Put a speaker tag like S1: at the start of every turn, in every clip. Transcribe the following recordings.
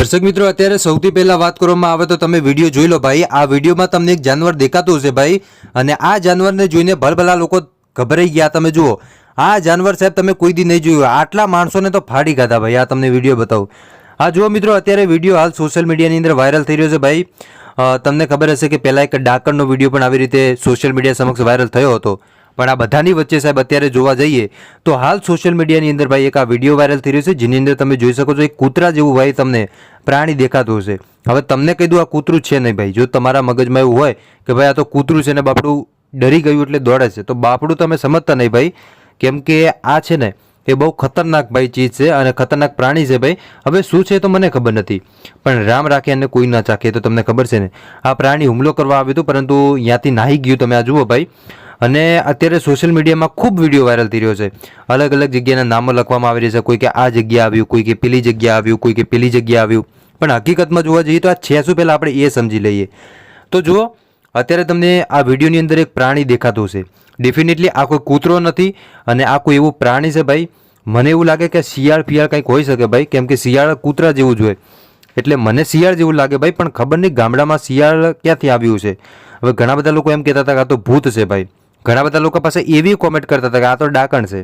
S1: દર્શક મિત્રો, અત્યારે સૌથી પહેલા વાત કરવામાં આવે તો તમે વીડિયો જોઈ લો ભાઈ. આ વિડીયોમાં તમને એક જાનવર દેખાતું હશે ભાઈ. અને આ જાનવરને જોઈને ભલભલા લોકો ગભરાઈ ગયા. તમે જુઓ, આ જાનવર સાહેબ તમે કોઈ દી નહીં જોયું. આટલા માણસોને તો ફાડી ખાધા ભાઈ. આ તમને વીડિયો બતાવું. આ જુઓ મિત્રો, અત્યારે વીડિયો હાલ સોશિયલ મીડિયાની અંદર વાયરલ થઈ રહ્યો છે ભાઈ. તમને ખબર હશે કે પહેલાં એક ડાકણનો વીડિયો પણ આવી રીતે સોશિયલ મીડિયા સમક્ષ વાયરલ થયો હતો. પણ આ બધાની વચ્ચે સાહેબ અત્યારે જોવા જઈએ તો હાલ સોશિયલ મીડિયાની અંદર ભાઈ એક આ વીડિયો વાયરલ થઈ રહ્યો છે, જેની અંદર તમે જોઈ શકો છો, એક કૂતરા જેવું ભાઈ તમને પ્રાણી દેખાતું હશે. હવે તમને કહી દઉં આ કૂતરું છે નહીં ભાઈ. જો તમારા મગજમાં એવું હોય કે ભાઈ આ તો કૂતરું છે ને બાપડું ડરી ગયું એટલે દોડે છે, તો બાપડું તમે સમજતા નહીં ભાઈ. કેમ કે આ છે ને, એ બહુ ખતરનાક ભાઈ ચીજ છે અને ખતરનાક પ્રાણી છે ભાઈ. હવે શું છે તો મને ખબર નથી. પણ રામ રાખે અને કોઈ ના ચાખે તો તમને ખબર છે ને. આ પ્રાણી હુમલો કરવા આવ્યું હતું, પરંતુ ત્યાંથી નાહી ગયું તમે આ જુઓ ભાઈ. અને અત્યારે સોશિયલ મીડિયામાં ખૂબ વીડિયો વાયરલ થઈ રહ્યો છે. અલગ અલગ જગ્યાના નામો લખવામાં આવી રહ્યા છે. કોઈ કે આ જગ્યા આવ્યું, કોઈ કે પેલી જગ્યા આવ્યું, કોઈ કે પેલી જગ્યા આવ્યું. પણ હકીકતમાં જોવા જઈએ તો આ છે શું પહેલાં આપણે એ સમજી લઈએ. તો જુઓ, અત્યારે તમને આ વિડીયોની અંદર એક પ્રાણી દેખાતું છે ડેફિનેટલી આ કોઈ કૂતરો નથી અને આ કોઈ એવું પ્રાણી છે ભાઈ. મને એવું લાગે કે શિયાળ ફિયાળ કંઈક હોઈ શકે ભાઈ. કેમ કે શિયાળ કૂતરા જેવું જ હોય. એટલે મને શિયાળ જેવું લાગે ભાઈ, પણ ખબર નહીં ગામડામાં શિયાળ ક્યાંથી આવ્યું છે. હવે ઘણા બધા લોકો એમ કહેતા હતા કે આ તો ભૂત છે ભાઈ. ઘણા બધા લોકો પાસે એવી કોમેન્ટ કરતા હતા કે આ તો ડાકણ છે.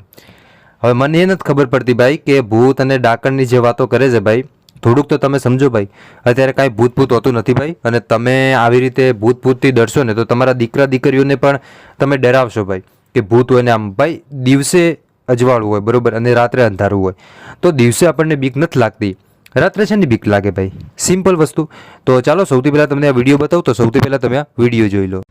S1: હવે મને એ નથી ખબર પડતી ભાઈ કે ભૂત અને ડાકણની જે વાતો કરે છે ભાઈ, થોડુંક તો તમે સમજો ભાઈ. અત્યારે કાંઈ ભૂત ભૂત હોતું નથી ભાઈ અને તમે આવી રીતે ભૂત ભૂતથી ડરશો ને તો તમારા દીકરા દીકરીઓને પણ તમે ડરાવશો ભાઈ કે ભૂત હોય ને આમ. ભાઈ, દિવસે અજવાળું હોય, બરાબર? અને રાત્રે અંધારું હોય. તો દિવસે આપણને બીક નથી લાગતી. રાત્રે છે ને બીક લાગે ભાઈ? સિમ્પલ વસ્તુ. તો ચાલો સૌથી પહેલાં તમને આ વીડિયો બતાવું, તો સૌથી પહેલાં તમે આ વીડિયો જોઈ લો.